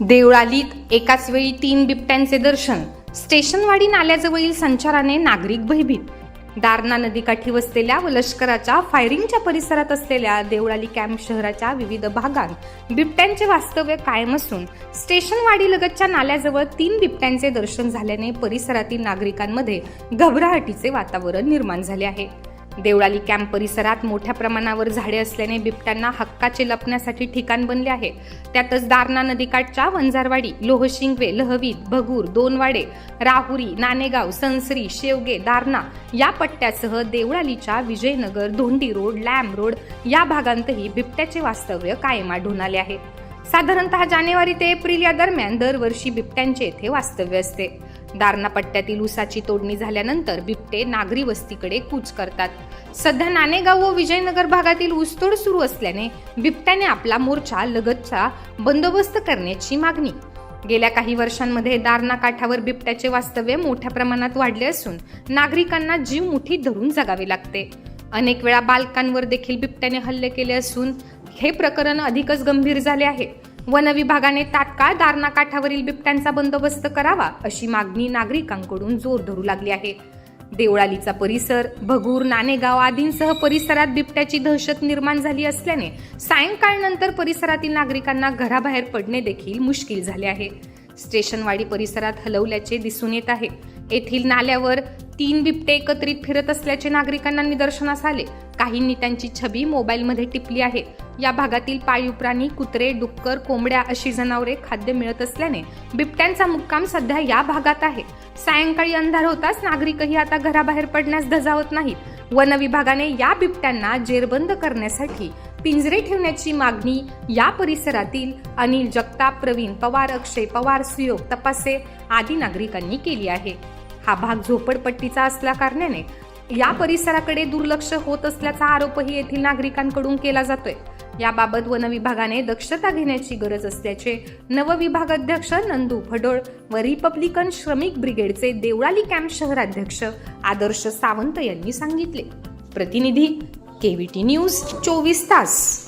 देवळालीत एकाच वेळी तीन बिबट्यांचे दर्शन. स्टेशनवाडी नाल्याजवळील संचाराने नागरिक भयभीत. दारणा नदीकाठी वसलेल्या व लष्कराच्या फायरिंगच्या परिसरात असलेल्या देवळाली कॅम्प शहराच्या विविध भागात बिबट्यांचे वास्तव्य कायम असून स्टेशनवाडी लगतच्या नाल्याजवळ तीन बिबट्यांचे दर्शन झाल्याने परिसरातील नागरिकांमध्ये घबराहटीचे वातावरण निर्माण झाले आहे. देवळाली कॅम्प परिसरात मोठ्या प्रमाणावर झाडे असल्याने बिबट्यांना हक्काचे लपण्यासाठी ठिकाण बनले आहे. त्यातच दारणा नदीकाठच्या वंजारवाडी लोहशिंगवे लहवीत भगूर दोनवाडे राहुरी नाणेगाव सनसरी शेवगे दारणा या पट्ट्यासह देवळालीच्या विजयनगर धोंडी रोड लॅम रोड या भागांतही बिबट्याचे वास्तव्य कायम आढळून आले आहे. साधारणतः जानेवारी ते एप्रिल या दरम्यान दरवर्षी बिबट्यांचे येथे वास्तव्य असते. दारणा पट्ट्यातील ऊसाची तोडणी झाल्यानंतर बिबटे नागरी वस्तीकडे कूच करतात. सध्या नाणेगाव व विजयनगर भागातील ऊसतोड सुरू असल्याने बिबट्याने आपला मोर्चा लगतचा बंदोबस्त करण्याची मागणी. गेल्या काही वर्षांमध्ये दारणा काठावर बिबट्याचे वास्तव्य मोठ्या प्रमाणात वाढले असून नागरिकांना जीव मुठीत धरून जगावे लागते. अनेक वेळा बालकांवर देखील बिबट्याने हल्ले केले असून हे प्रकरण अधिकच गंभीर झाले आहे. वन विभागाने तात्काळ दारणा काठावरील बिबट्यांचा बंदोबस्त करावा अशी मागणी नागरिकांकडून जोर धरू लागली आहे. देवळालीचा परिसर भगूर नाणेगाव आदींसह परिसरात बिबट्याची दहशत निर्माण झाली असल्याने सायंकाळनंतर परिसरातील नागरिकांना घराबाहेर पडणे देखील मुश्किल झाले आहे. स्टेशनवाडी परिसरात हलवल्याचे दिसून येत आहे. येथील नाल्यावर तीन बिबटे एकत्रित फिरत असल्याचे नागरिकांना निदर्शनास आले. काहींनी त्यांची छबी मोबाईलमध्ये टिपली आहे. या भागातील पाळीव प्राणी कुत्रे डुक्कर कोंबड्या अशी जनावरे खाद्य मिळत असल्याने बिबट्यांचा मुक्काम सध्या या भागात आहे. सायंकाळी अंधार होताच नागरिकही आता घराबाहेर पडण्यास धजावत नाहीत. वन विभागाने या बिबट्यांना जेरबंद करण्यासाठी पिंजरे ठेवण्याची मागणी या परिसरातील अनिल जगताप प्रवीण पवार अक्षय पवार सुयोग तपासे आदी नागरिकांनी केली आहे. हा भाग झोपडपट्टीचा असल्या कारणाने या परिसराकडे दुर्लक्ष होत असल्याचा आरोपही येथील नागरिकांकडून केला जातोय. याबाबत वन विभागाने दक्षता घेण्याची गरज असल्याचे नवविभाग अध्यक्ष नंदू फडोळ व रिपब्लिकन श्रमिक ब्रिगेडचे देवळाली कॅम्प शहराध्यक्ष आदर्श सावंत यांनी सांगितले. प्रतिनिधी केव्हीटी न्यूज चोवीस तास.